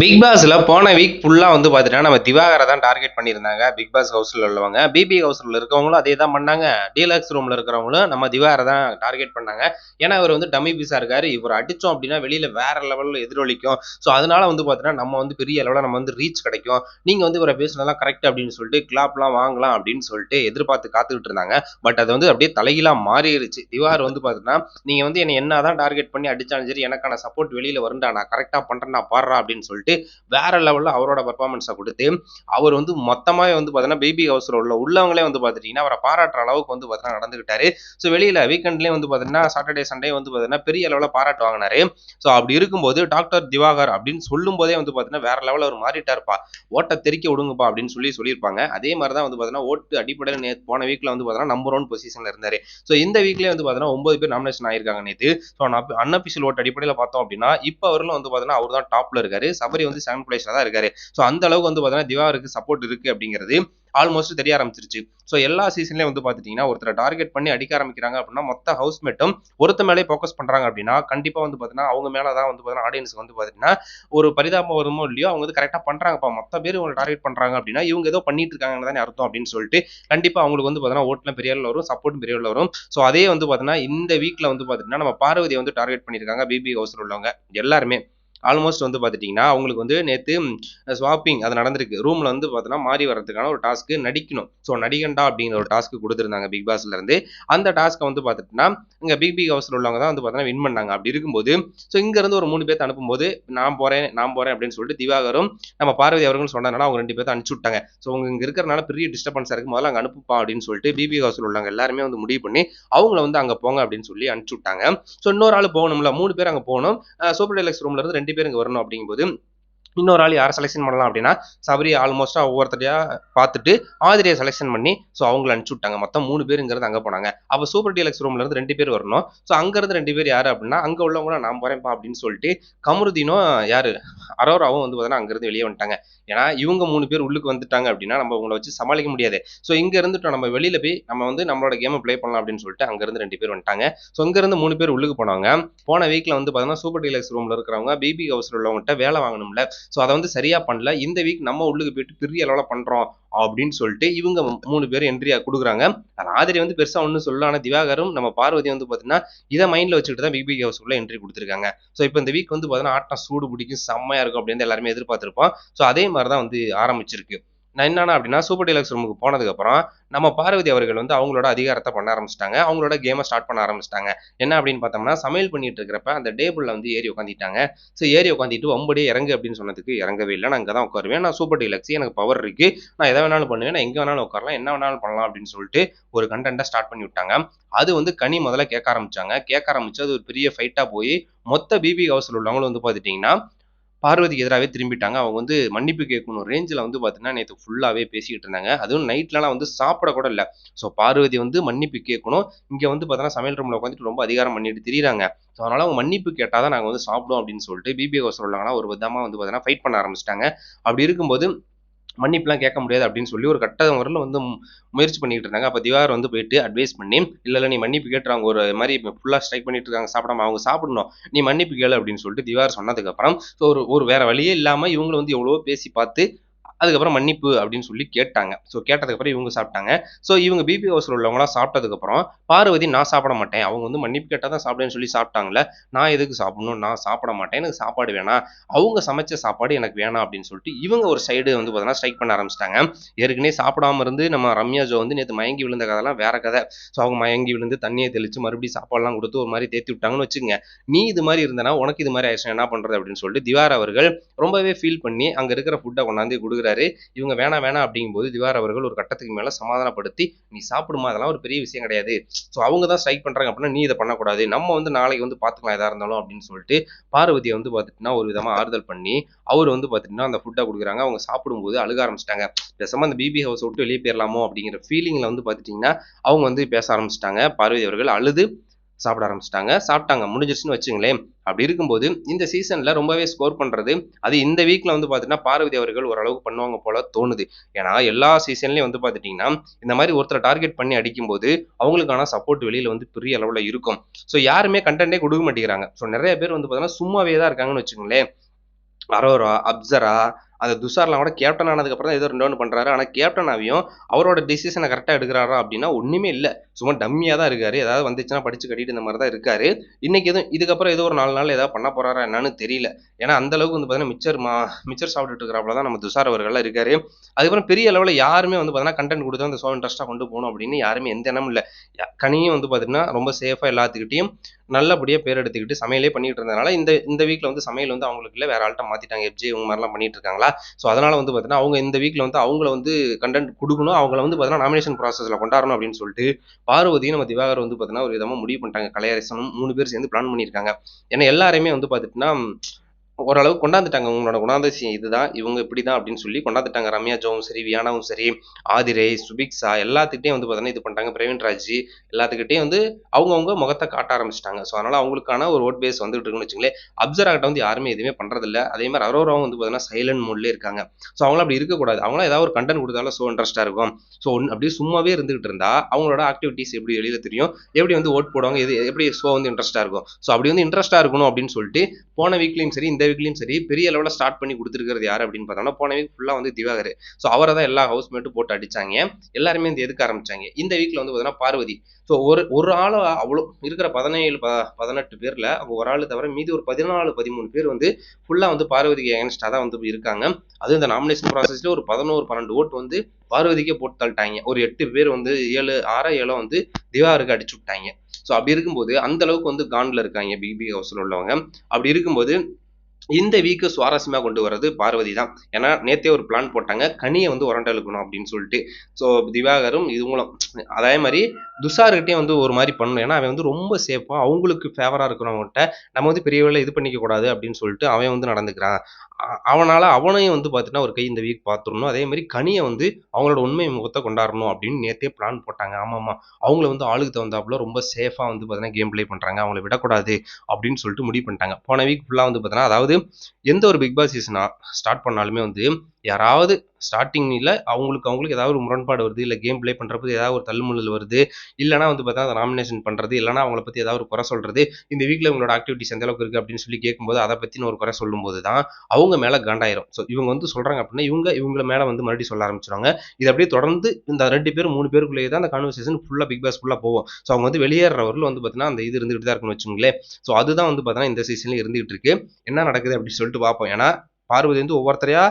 Big பாஸ்ல போன week ஃபுல்லா வந்து பாத்தீங்கன்னா நம்ம திவாகரை தான் டார்கெட் பண்ணியிருந்தாங்க. பிக் பாஸ் ஹவுஸ்ல உள்ளவங்க. பிபி ஹவுஸ்ல இருக்கவங்களும் அதே தான் பண்ணாங்க. டீலக்ஸ் ரூம்ல இருக்கிறவங்களும் நம்ம திவாகரை தான் டார்கெட் பண்ணாங்க. ஏன்னா இவர் வந்து டம்மி பீஸா இருக்காரு. இவர் அடிச்சோம் அப்படின்னா வெளியில வேற லெவல்ல எதிரொலிக்கும். ஸோ அதனால வந்து பாத்தீங்கன்னா நம்ம வந்து பெரிய அளவில் நம்ம வந்து ரீச் கிடைக்கும். நீங்க வந்து இவரை பேசுனதெல்லாம் கரெக்ட் அப்படின்னு சொல்லிட்டு கிளாப்லாம் வாங்கலாம் அப்படின்னு சொல்லிட்டு எதிர்பார்த்து காத்துக்கிட்டு இருந்தாங்க. பட் அது வந்து அப்படியே தலைகீழா மாறிடுச்சு திவார் வந்து பாத்தீங்கன்னா நீங்க வந்து என்ன என்னதான் டார்கெட் பண்ணி அடிச்சாலும் சரி எனக்கான சப்போர்ட் வெளியில வருண்டா நான் கரெக்டா பண்றேன் நான் பாடுறா அப்படின்னு சொல்லிட்டு வேற லெவல்ல அவரோட பர்ஃபார்மன்ஸை கொடுத்து அவர் வந்து மொத்தமாவே வந்து பார்த்தீங்கன்னா பேபி ஹவுஸ்ல உள்ள உள்ளவங்களே வந்து பார்த்துட்டீங்கன்னா அவரை பாராட்டுற அளவுக்கு வந்து பார்த்தீங்கன்னா நடந்துகிட்டாரு. ஸோ வெளியில வீக்கெண்ட்லேயும் வந்து பார்த்தீங்கன்னா சாட்டர்டே சண்டே வந்து பார்த்தீங்கன்னா பெரிய லெவலில் பாராட்டு வாங்கினாரு. ஸோ அப்படி இருக்கும்போது டாக்டர் திவாகர் அப்படின்னு சொல்லும் போதே வந்து பார்த்தீங்கன்னா வேற லெவலில் அவர் மாறிட்டாருப்பா. ஓட்டை தெறிக்க விடுங்கப்பா அப்படின்னு சொல்லி சொல்லியிருப்பாங்க. அதே மாதிரி தான் வந்து பார்த்தீங்கன்னா ஓட்டு அடிப்படையில் நேற்று போன வீக்ல வந்து பார்த்தீங்கன்னா நம்பர் ஒன் பொசிஷன்ல இருந்தாரு. ஸோ இந்த வீக்லேயே வந்து பார்த்தீங்கன்னா ஒன்பது பேர் நாமினேஷன் ஆயிருக்காங்க நேற்று ஸோ அன்அபிஷியல் ஓட்டு அடிப்படையில் பார்த்தோம் அப்படின்னா இப்போ அவர்களும் வந்து பார்த்தீங்கன்னா அவர் தான் டாப்ல இருக்காரு. அவரே வந்து செவன் பிளேஸ்ல தான் இருக்காரு. ஸோ அந்த அளவுக்கு வந்து பார்த்தீங்கன்னா திவாருக்கு சப்போர்ட் இருக்கு அப்படிங்கிறது ஆல்மோஸ்ட் தெரிய ஆரம்பிச்சிருச்சு. ஸோ எல்லா சீசன்லயும் வந்து பார்த்துட்டீங்கன்னா ஒருத்தரை டார்கெட் பண்ணி அடிக்க ஆரம்பிக்கிறாங்க அப்படின்னா மொத்த ஹவுஸ்மேட்டும் ஒருத்த மேலே ஃபோக்கஸ் பண்றாங்க அப்படின்னா கண்டிப்பா வந்து பார்த்தீங்கன்னா அவங்க மேலே தான் வந்து பார்த்தீங்கன்னா ஆடியன்ஸ்க்கு வந்து பார்த்தீங்கன்னா ஒரு பரிதாபம் வருமோ இல்லையோ அவங்க வந்து கரெக்டாக பண்றாங்கப்பா. மொத்த பேர் இவங்க டார்கெட் பண்றாங்க அப்படின்னா இவங்க ஏதோ பண்ணிட்டு இருக்காங்கன்னு தானே அர்த்தம் அப்படின்னு சொல்லிட்டு கண்டிப்பா அவங்களுக்கு வந்து பார்த்தீங்கன்னா ஓட்டில் பெரிய வரும் சப்போர்ட்டும் பெரிய வரும் ஸோ அதே வந்து பார்த்தீங்கன்னா இந்த வீக்ல வந்து பார்த்தீங்கன்னா நம்ம பார்வதியை வந்து டார்கெட் பண்ணியிருக்காங்க பிபி ஹவுஸ்ல உள்ளவங்க எல்லாருமே. ஆல்மோஸ்ட் வந்து பார்த்துட்டிங்கன்னா அவங்களுக்கு வந்து நேற்று ஸ்வாப்பிங் அது நடந்திருக்கு. ரூமில் வந்து பார்த்தோன்னா மாறி வர்றதுக்கான ஒரு டாஸ்க்கு நடிக்கணும். ஸோ நடிகண்டா அப்படிங்கிற ஒரு டாஸ்க்கு கொடுத்துருந்தாங்க பிக் பாஸ்லேருந்து அந்த டாஸ்க்கை வந்து பார்த்துட்டுனா இங்கே பிக் பிக் ஹவுஸில் உள்ளவங்க தான் வந்து பார்த்தோன்னா வின் பண்ணாங்க. அப்படி இருக்கும்போது ஸோ இங்கேருந்து ஒரு மூணு பேர்த்த அனுப்பும்போது நான் போகிறேன் நான் போகிறேன் அப்படின்னு சொல்லிட்டு திவாகரும் நம்ம பார்வதி அவர்கள் சொன்னதுனால அவங்க ரெண்டு பேர்த்த அனுப்பிச்சு விட்டாங்க. ஸோ அவங்க இங்கே இருக்கிறனால பெரிய டிஸ்டர்பன்ஸாக இருக்கும் முதல்ல அங்கே அனுப்புப்பா அப்படின்னு சொல்லிட்டு பிபி ஹவுஸில் உள்ளவங்க எல்லாருமே வந்து முடிவு பண்ணி அவங்கள வந்து அங்கே போங்க அப்படின்னு சொல்லி அனுப்பிச்சு விட்டாங்க. ஸோ இன்னொரு ஆள் போகணும்ல மூணு பேர் அங்கே போகணும். சூப்பர் டெலக்ஸ் ரூம்லேருந்து ரெண்டு பேர் இங்கே வரணும் அப்படிங்கும்போது இன்னொரு ஆள் யாரை செலெக்ஷன் பண்ணலாம் அப்படின்னா சபரி ஆல்மோஸ்ட்டாக ஒவ்வொருத்தரையா பார்த்துட்டு ஆதிரியை செலெக்ஷன் பண்ணி ஸோ அவங்கள அனுப்பிச்சு விட்டாங்க. மொத்தம் மூணு பேருங்கிறது அங்கே போனாங்க. அப்போ சூப்பர் டீலக்ஸ் ரூம்லேருந்து ரெண்டு பேர் வரணும். ஸோ அங்கேருந்து ரெண்டு பேர் யார் அப்படின்னா அங்கே உள்ளவங்கள நான் போகிறேன்ப்பா அப்படின்னு சொல்லிட்டு கமருதீனும் யார்? அரோராவும் வந்து பார்த்தீங்கன்னா அங்கேருந்து வெளியே வந்துட்டாங்க. ஏன்னா இவங்க மூணு பேர் உள்ளுக்கு வந்துட்டாங்க அப்படின்னா நம்ம உங்களை வச்சு சமாளிக்க முடியாது. ஸோ இங்கே இருந்துட்டோம் நம்ம வெளியில் போய் நம்ம வந்து நம்மளோட கேமை ப்ளே பண்ணலாம் அப்படின்னு சொல்லிட்டு அங்கேருந்து ரெண்டு பேர் வந்துட்டாங்க. ஸோ இங்கேருந்து மூணு பேர் உள்ளுக்கு போனவங்க. போன வீக்கில் வந்து பார்த்தீங்கன்னா சூப்பர் டீலக்ஸ் ரூமில் இருக்கிறவங்க பிபி ஹவுஸில் உள்ளவங்ககிட்ட வேலை வாங்கணும்ல. ஸோ அதை வந்து சரியா பண்ணல. இந்த வீக் நம்ம உள்ளுக்கு போயிட்டு பெரிய அளவில் பண்றோம் அப்படின்னு சொல்லிட்டு இவங்க மூணு பேர் என்ட்ரியா கொடுக்குறாங்க. ஆதிரி வந்து பெருசா ஒன்றும் சொல்லல. ஆனால் திவாகரும் நம்ம பார்வதி வந்து பார்த்தீங்கன்னா இதை மைண்ட்ல வச்சுக்கிட்டு தான் பிக் பிக் ஹவுஸ் உள்ள என்ட்ரி கொடுத்துருக்காங்க. ஸோ இப்போ இந்த வீக் வந்து பார்த்தீங்கன்னா ஆட்டம் சூடு பிடிக்கும் செம்மையா இருக்கும் அப்படின்னு எல்லாருமே எதிர்பார்த்திருப்போம். ஸோ அதே மாதிரி தான் வந்து ஆரம்பிச்சிருக்கு. நான் என்னன்னா அப்படின்னா சூப்பர் டீலக்ஸ் ரூமுக்கு போனதுக்கப்புறம் நம்ம பார்வதி அவர்கள் வந்து அவங்களோட அதிகாரத்தை பண்ண ஆரம்பிச்சிட்டாங்க. அவங்களோட கேமை ஸ்டார்ட் பண்ண ஆரம்பிச்சிட்டாங்க. என்ன அப்படின்னு பார்த்தோம்னா சமையல் பண்ணிட்டு இருக்கிறப்ப அந்த டேபிளில் வந்து ஏறி உட்காந்துட்டாங்க ஸோ ஏறி உட்காந்துட்டு ஒம்படியே இறங்கு அப்படின்னு சொன்னதுக்கு இறங்கவே இல்லை. நான் அங்கே தான் உட்காருவேன். நான் சூப்பர் டீலக்ஸ் எனக்கு பவர் இருக்கு. நான் எதை வேணாலும் பண்ணுவேன். நான் எங்கே வேணாலும் உட்காரலாம். என்ன வேணாலும் பண்ணலாம் அப்படின்னு சொல்லிட்டு ஒரு கண்டென்ட்டை ஸ்டார்ட் பண்ணி விட்டாங்க. அது வந்து கனி முதல்ல கேட்க ஆரம்பிச்சாங்க. கேட்க ஆரம்பிச்சு அது ஒரு பெரிய ஃபைட்டாக போய் மொத்த பிபி ஹவுஸில் உள்ளவங்களும் வந்து பார்த்துட்டிங்கன்னா பார்வதிக்கு எதிராகவே திரும்பிட்டாங்க. அவங்க வந்து மன்னிப்பு கேட்கணும். ரேஞ்சில் வந்து பார்த்தீங்கன்னா நேற்று ஃபுல்லாகவே பேசிக்கிட்டு இருந்தாங்க. அதுவும் நைட்லலாம் வந்து சாப்பிட கூட இல்லை. ஸோ பார்வதி வந்து மன்னிப்பு கேட்கணும். இங்கே வந்து பார்த்தீங்கன்னா சமையல் ரூமில் உட்காந்துட்டு ரொம்ப அதிகாரம் பண்ணிட்டு திரியிறாங்க. ஸோ அதனால் அவங்க மன்னிப்பு கேட்டால் தான் நாங்கள் வந்து சாப்பிடுவோம் அப்படின்னு சொல்லிட்டு பிபிஓ சொல்கிறாங்கன்னா ஒரு விதமாக வந்து பார்த்தீங்கன்னா ஃபைட் பண்ண ஆரம்பிச்சிட்டாங்க. அப்படி இருக்கும்போது மன்னிப்புலாம் கேட்க முடியாது அப்படின்னு சொல்லி ஒரு கட்ட முறையில் வந்து முயற்சி பண்ணிட்டு இருந்தாங்க. அப்போ திவார் வந்து போயிட்டு அட்வைஸ் பண்ணி இல்லை இல்லை நீ மன்னிப்பு கேட்டுறாங்க. ஒரு மாதிரி ஃபுல்லாக ஸ்ட்ரைக் பண்ணிட்டு இருக்காங்க. சாப்பிடாம அவங்க சாப்பிடணும். நீ மன்னிப்பு கேளு அப்படின்னு சொல்லிட்டு திவார் சொன்னதுக்கப்புறம் ஸோ ஒரு ஒரு வேற வழியே இல்லாமல் இவங்களும் வந்து எவ்வளோ பேசி பார்த்து அதுக்கப்புறம் மன்னிப்பு அப்படின்னு சொல்லி கேட்டாங்க. ஸோ கேட்டதுக்கப்புறம் இவங்க சாப்பிட்டாங்க. ஸோ இவங்க பிபி ஹவுஸில் உள்ளவங்களாம் சாப்பிட்டதுக்கப்புறம் பார்வதி நான் சாப்பிட மாட்டேன். அவங்க வந்து மன்னிப்பு கேட்டால் தான் சாப்பிடுன்னு சொல்லி சாப்பிட்டாங்களே நான் எதுக்கு சாப்பிடணும்? நான் சாப்பிட மாட்டேன். எனக்கு சாப்பாடு வேணாம். அவங்க சமைச்ச சாப்பாடு எனக்கு வேணாம். அப்படின்னு சொல்லிட்டு இவங்க ஒரு சைடு வந்து பார்த்தீங்கன்னா ஸ்ட்ரைக் பண்ண ஆரம்பிச்சிட்டாங்க. ஏற்கனவே சாப்பிடாம இருந்து நம்ம ரம்யா ஜோ வந்து நேற்று மயங்கி விழுந்த கதைலாம் வேற கதை. ஸோ அவங்க மயங்கி விழுந்து தண்ணியை தெளிச்சு மறுபடியும் சாப்பாடுலாம் கொடுத்து ஒரு மாதிரி தேத்தி விட்டாங்கன்னு வச்சுங்க நீ இது மாதிரி இருந்தனா உனக்கு இது மாதிரி ஆயிடுச்சு என்ன பண்ணுறது அப்படின்னு சொல்லிட்டு திவார் அவர்கள் ரொம்பவே ஃபீல் பண்ணி அங்கே இருக்கிற ஃபுட்டை கொண்டாந்து கொடுக்குறாரு. இவங்க வேணாம் வேணாம் அப்படிங்கும்போது திவார் அவர்கள் ஒரு கட்டத்துக்கு மேல சமாதானப்படுத்தி நீ சாப்பிடுமா? அதெல்லாம் ஒரு பெரிய விஷயம் கிடையாது. ஸோ அவங்க தான் ஸ்ட்ரைக் பண்றாங்க அப்படின்னா நீ இதை பண்ணக்கூடாது. நம்ம வந்து நாளைக்கு வந்து பார்த்துக்கலாம் எதா இருந்தாலும் அப்படின்னு சொல்லிட்டு பார்வதியை வந்து பார்த்துட்டுனா ஒரு விதமா ஆறுதல் பண்ணி அவர் வந்து பார்த்துட்டுனா அந்த ஃபுட்டை கொடுக்குறாங்க. அவங்க சாப்பிடும்போது அழுக ஆரம்பிச்சிட்டாங்க. பேசாம அந்த பிபி ஹவுஸ் விட்டு வெளியே போயிடலாமோ அப்படிங்கிற ஃபீலிங்ல வந்து பார்த்துட்டிங்கன்னா அவங்க வந்து பேச ஆரம்பிச்சிட்டாங்க. பார்வதி அவர்கள் அழுது சாப்பிட ஆரம்பிச்சிட்டாங்க. சாப்பிட்டாங்க. முடிஞ்சிருச்சுன்னு வச்சுங்களேன். அப்படி இருக்கும்போது இந்த சீசன்ல ரொம்பவே ஸ்கோர் பண்றது அது இந்த வீக்ல வந்து பாத்தீங்கன்னா பார்வதி அவர்கள் ஓரளவுக்கு பண்ணுவாங்க போல தோணுது. ஏன்னா எல்லா சீசன்லயும் வந்து பாத்துட்டீங்கன்னா இந்த மாதிரி ஒருத்தரை டார்கெட் பண்ணி அடிக்கும்போது அவங்களுக்கான சப்போர்ட் வெளியில வந்து பெரிய அளவுல இருக்கும். ஸோ யாருமே கண்டென்ட்டே கொடுக்க மாட்டேங்கிறாங்க. ஸோ நிறைய பேர் வந்து பாத்தீங்கன்னா சும்மாவே தான் இருக்காங்கன்னு வச்சுக்கோங்களேன் அரோரா அப்சரா அந்த துஷார்லாம் கூட கேப்டன் ஆனதுக்கப்புறம் தான் ஏதோ ரெண்டு ஒன்று பண்ணுறாரு ஆனால் கேப்டன் ஆவியும் அவரோட டிசிஷனை கரெக்டாக எடுக்கிறாரா அப்படின்னா ஒன்றுமே இல்லை. சும்மா டம்மியாக தான் இருக்காரு. ஏதாவது வந்துச்சுன்னா படிச்சு கட்டிட்டு இந்த மாதிரி தான் இருக்காரு. இன்னைக்கு எதுவும் இதுக்கப்புறம் ஏதோ ஒரு நாலு நாள் ஏதாவது பண்ண போகிறாரா என்னன்னு தெரியல. ஏன்னா அந்த அளவுக்கு வந்து பார்த்தீங்கன்னா மிச்சர் மா மிச்சர் சாப்பிட்டுட்டு இருக்கிறாப்புல தான் நம்ம துஷார் அவர்கள்லாம் இருக்காரு. அதுக்கப்புறம் பெரிய லெவலில் யாருமே வந்து பார்த்தீங்கன்னா கண்டென்ட் கொடுத்து அந்த ஷோ இன்ட்ரெஸ்ட்டாக கொண்டு போகணும் அப்படின்னு யாருமே எந்த எண்ணமும் இல்லை. கனியும் வந்து பார்த்தீங்கன்னா ரொம்ப சேஃபாக எல்லாத்துக்கிட்டையும் நல்லபடியாக பேர் எடுத்துக்கிட்டு சமையலே பண்ணிட்டு இருந்ததுனால இந்த இந்த வீக்கில் வந்து சமையல் வந்து அவங்களுக்கு இல்லை. வேற ஆள்கிட்ட மாற்றிட்டாங்க எப்ஜே இவங்க மாதிரிலாம் பண்ணிட்டு இருக்காங்களா? ஸோ அதனால வந்து பார்த்தீங்கன்னா அவங்க இந்த வீக்கில் வந்து அவங்கள வந்து கண்டென்ட் கொடுக்கணும். அவங்கள வந்து பார்த்தீங்கன்னா நாமினேஷன் ப்ராசஸில் கொண்டாடணும் அப்படின்னு சொல்லிட்டு பார்வதியும் நம்ம திவாகர் வந்து பார்த்தீங்கன்னா ஒரு விதமாக முடிவு பண்ணிட்டாங்க. கலையரசனும் மூணு பேர் சேர்ந்து பிளான் பண்ணியிருக்காங்க. ஏன்னா எல்லாருமே வந்து பார்த்துட்டுனா ஓரளவு கொண்டாந்துட்டாங்க. உங்களோட குணாதிசயம் இதுதான் இவங்க இப்படி தான் அப்படின்னு சொல்லி கொண்டாந்துட்டாங்க. ரம்யா ஜோவும் சரி வியானாவும் சரி ஆதிரை சுபிக்ஷா எல்லாத்துக்கிட்டையும் வந்து பார்த்தீங்கன்னா இது பண்ணிட்டாங்க. பிரவீன் ராஜ் எல்லாத்துக்கிட்டையும் வந்து அவங்கவுங்க முகத்தை காட்ட ஆரம்பிச்சிட்டாங்க. ஸோ அதனால அவங்களுக்கான ஒரு ஓட் பேஸ் வந்துட்டு இருக்குன்னு வச்சுங்களேன். அப்சரா வந்து யாருமே எதுவுமே பண்றதில்ல. அதே மாதிரி அரோராவும் வந்து பார்த்தீங்கன்னா சைலண்ட் மோட்லேயே இருக்காங்க. ஸோ அவங்களும் அப்படி இருக்கக்கூடாது. அவங்களாம் ஏதாவது ஒரு கண்டென்ட் கொடுத்தாலும் ஸோ இன்ட்ரெஸ்ட்டாக இருக்கும். ஸோ அப்படியே சும்மாவே இருந்துகிட்டு இருந்தா அவங்களோட ஆக்டிவிட்டிஸ் எப்படி வெளியில தெரியும்? எப்படி வந்து ஓட் போடுவாங்க? எது எப்படி ஷோ வந்து இன்ட்ரெஸ்ட்டாக இருக்கும்? ஸோ அப்படி வந்து இன்ட்ரெஸ்ட்டாக இருக்கணும் அப்படின்னு சொல்லிட்டு போன வீக்லையும் சரி இந்த வீக்லையும் சரி பெரிய லெவலில் ஸ்டார்ட் பண்ணி கொடுத்துருக்கிறது யார் அப்படின்னு பார்த்தோம்னா போன வீக் ஃபுல்லாக வந்து திவாகர். ஸோ அவரை தான் எல்லா ஹவுஸ்மேட்டும் போட்டு அடிச்சாங்க. எல்லாருமே இந்த எதுக்க ஆரம்பிச்சாங்க? இந்த வீக்கில் வந்து பார்த்தீங்கன்னா பார்வதி. ஸோ ஒரு ஒரு ஆள் அவ்வளோ இருக்கிற பதினேழு ப பதினெட்டு பேரில் அவங்க ஒரு ஆள் தவிர மீதி ஒரு பதினாலு பதிமூணு பேர் வந்து ஃபுல்லாக வந்து பார்வதிக்கு அகேன்ஸ்டாக தான் வந்து இருக்காங்க. அதுவும் இந்த நாமினேஷன் ப்ராசஸில் ஒரு பதினோரு பன்னெண்டு ஓட்டு வந்து பார்வதிக்கே போட்டு தள்ளிட்டாங்க. ஒரு எட்டு பேர் வந்து ஏழு ஆறா ஏழோ வந்து திவாகருக்கு அடிச்சு விட்டாங்க. ஸோ அப்படி இருக்கும்போது அந்த அளவுக்கு வந்து காண்டில் இருக்காங்க பிபி ஹவுஸில் உள்ளவங்க. அப்படி இருக்கும்போது இந்த வீக்கு சுவாரஸ்யமாக கொண்டு வர்றது பார்வதி தான். ஏன்னா நேத்தே ஒரு பிளான் போட்டாங்க கனியை வந்து உரண்ட இழுக்கணும் அப்படின்னு சொல்லிட்டு. ஸோ திவாகரும் இதுங்களும் அதே மாதிரி துஷார்கிட்டையும் வந்து ஒரு மாதிரி பண்ணணும். ஏன்னா அவன் வந்து ரொம்ப சேஃபாக அவங்களுக்கு ஃபேவராக இருக்கிறவங்ககிட்ட நம்ம வந்து பெரிய வேலை இது பண்ணிக்க கூடாது அப்படின்னு சொல்லிட்டு அவன் வந்து நடந்துக்கிறான். அவனால் அவனையும் வந்து பார்த்தீங்கன்னா ஒரு கை இந்த வீக் பார்த்துடணும் அதே மாதிரி கனியை வந்து அவங்களோட உண்மை முகத்தை கொண்டாடணும் அப்படின்னு நேற்றே பிளான் போட்டாங்க. ஆமாம்மா. அவங்கள வந்து ஆளுக்கு தகுந்தாப்புல ரொம்ப சேஃபாக வந்து பார்த்தீங்கன்னா கேம் ப்ளே பண்ணுறாங்க அவங்கள விடக்கூடாது அப்படின்னு சொல்லிட்டு முடிவு பண்ணிட்டாங்க. போன வீக் ஃபுல்லாக வந்து பார்த்தீங்கன்னா அதாவது எந்த ஒரு பிக் பாஸ் சீசனாக ஸ்டார்ட் பண்ணாலுமே வந்து யாராவது ஸ்டார்டிங்கில் அவங்களுக்கு அவங்களுக்கு ஏதாவது ஒரு முரண்பாடு வருது இல்லை கேம் ப்ளே பண்ணுறப்ப ஏதாவது ஒரு தள்ளுமுள்ளல் வருது இல்லைனா வந்து பார்த்தா அதை நாமினேஷன் பண்ணுறது இல்லைனா அவங்கள பற்றி ஏதாவது ஒரு குறை சொல்கிறது இந்த வீக்கில் உங்களோட ஆக்டிவிட்டிஸ் எந்த அளவுக்கு இருக்குது அப்படின்னு சொல்லி கேட்கும்போது அதை பற்றின ஒரு குறை சொல்லும்போது தான் அவங்க மேலே காண்டாயிரும். ஸோ இவங்க வந்து சொல்கிறாங்க அப்படின்னா இவங்க இவங்கள மேலே வந்து மறுபடியும் சொல்ல ஆரம்பிச்சிருவாங்க. இது அப்படியே தொடர்ந்து இந்த ரெண்டு பேர் மூணு பேருக்குள்ளேயே தான் அந்த கான்வர்சேஷன் ஃபுல்லாக பிக் பாஸ் ஃபுல்லாக போகும். ஸோ அவங்க வந்து வெளியேறவர்கள் வந்து பார்த்தீங்கன்னா அந்த இது இருந்துகிட்டு தான் இருக்குன்னு வச்சுங்களேன் ஸோ அதுதான் வந்து பார்த்தீங்கன்னா இந்த சீசனில் இருந்துகிட்டு இருக்கு. என்ன நடக்குது அப்படின்னு சொல்லிட்டு பார்ப்போம். ஏன்னா பார்வதி வந்து ஒவ்வொருத்தரையா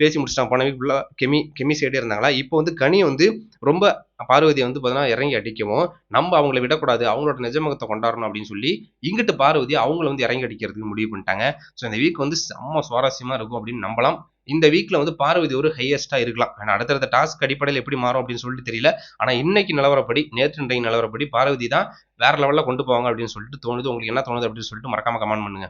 பேசி முடிச்சிட்டாங்க போன வீக் ஃபுல்லாக கெமி கெமி சைடே இருந்தாங்களா? இப்போ வந்து கனி வந்து ரொம்ப பார்வதியை வந்து பார்த்தீங்கன்னா இறங்கி அடிக்கவும் நம்ம அவங்கள விடக்கூடாது அவங்களோட நிஜமுகத்தை கொண்டாடணும் அப்படின்னு சொல்லி இங்கிட்டு பார்வதி அவங்கள வந்து இறங்கி அடிக்கிறதுக்கு முடிவு பண்ணிட்டாங்க. ஸோ இந்த வீக் வந்து செம்ம சுவாரஸ்யமாக இருக்கும் அப்படின்னு நம்பலாம். இந்த வீக்ல வந்து பார்வதி ஒரு ஹையஸ்டா இருக்கலாம். ஆனால் அடுத்தடுத்த டாஸ்க் அடிப்படையில் எப்படி மாறும் அப்படின்னு சொல்லிட்டு தெரியல. ஆனா இன்னைக்கு நிலவரப்படி நேற்று இன்றைக்கு நிலவரப்படி பார்வதி தான் வேற லெவல்ல கொண்டு போவாங்க அப்படின்னு சொல்லிட்டு தோணுது. உங்களுக்கு என்ன தோணுது அப்படின்னு சொல்லிட்டு மறக்காம கமெண்ட் பண்ணுங்க.